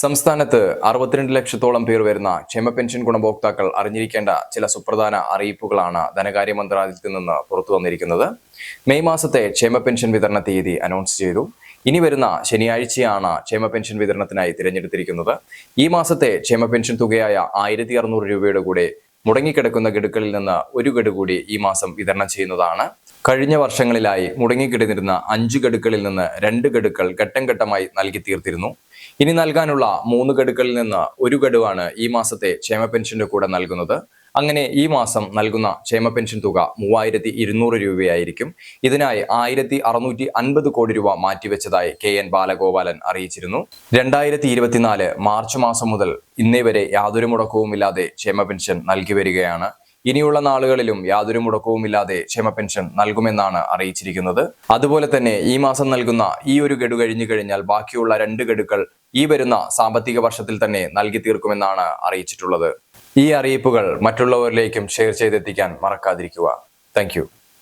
സംസ്ഥാനത്ത് അറുപത്തിരണ്ട് ലക്ഷത്തോളം പേർ വരുന്ന ക്ഷേമ പെൻഷൻ ഗുണഭോക്താക്കൾ അറിഞ്ഞിരിക്കേണ്ട ചില സുപ്രധാന അറിയിപ്പുകളാണ് ധനകാര്യ മന്ത്രാലയത്തിൽ നിന്ന് പുറത്തു വന്നിരിക്കുന്നത്. മെയ് മാസത്തെ ക്ഷേമ പെൻഷൻ വിതരണ തീയതി അനൗൺസ് ചെയ്തു. ഇനി വരുന്ന ശനിയാഴ്ചയാണ് ക്ഷേമ പെൻഷൻ വിതരണത്തിനായി തിരഞ്ഞെടുത്തിരിക്കുന്നത്. ഈ മാസത്തെ ക്ഷേമ പെൻഷൻ തുകയായ ആയിരത്തി അറുന്നൂറ് രൂപയുടെ കൂടെ മുടങ്ങിക്കിടക്കുന്ന ഗഡുക്കളിൽ നിന്ന് ഒരു ഗഡു കൂടി ഈ മാസം വിതരണം ചെയ്യുന്നതാണ്. കഴിഞ്ഞ വർഷങ്ങളിലായി മുടങ്ങിക്കിടന്നിരുന്ന അഞ്ച് ഗഡുക്കളിൽ നിന്ന് രണ്ട് ഗഡുക്കൾ ഘട്ടം ഘട്ടമായി നൽകി തീർത്തിരുന്നു. ഇനി നൽകാനുള്ള മൂന്ന് ഗഡുക്കളിൽ നിന്ന് ഒരു ഗഡുവാണ് ഈ മാസത്തെ ക്ഷേമ പെൻഷന്റെ കൂടെ നൽകുന്നത്. അങ്ങനെ ഈ മാസം നൽകുന്ന ക്ഷേമ പെൻഷൻ തുക മൂവായിരത്തി ഇരുന്നൂറ് രൂപയായിരിക്കും. ഇതിനായി ആയിരത്തി അറുന്നൂറ്റി അൻപത് കോടി രൂപ മാറ്റിവെച്ചതായി കെ എൻ ബാലഗോപാലൻ അറിയിച്ചിരുന്നു. രണ്ടായിരത്തി ഇരുപത്തിനാല് മാർച്ച് മാസം മുതൽ ഇന്നേ വരെ യാതൊരു മുടക്കവുമില്ലാതെ ക്ഷേമ പെൻഷൻ നൽകി വരികയാണ്. ഇനിയുള്ള നാളുകളിലും യാതൊരു മുടക്കവുമില്ലാതെ ക്ഷേമ പെൻഷൻ നൽകുമെന്നാണ് അറിയിച്ചിരിക്കുന്നത്. അതുപോലെ തന്നെ ഈ മാസം നൽകുന്ന ഈ ഒരു ഗഡു കഴിഞ്ഞു കഴിഞ്ഞാൽ ബാക്കിയുള്ള രണ്ട് ഗഡുക്കൾ ഈ വരുന്ന സാമ്പത്തിക വർഷത്തിൽ തന്നെ നൽകി തീർക്കുമെന്നാണ് അറിയിച്ചിട്ടുള്ളത്. ഈ അറിയിപ്പുകൾ മറ്റുള്ളവരിലേക്കും ഷെയർ ചെയ്തെത്തിക്കാൻ മറക്കാതിരിക്കുക. താങ്ക്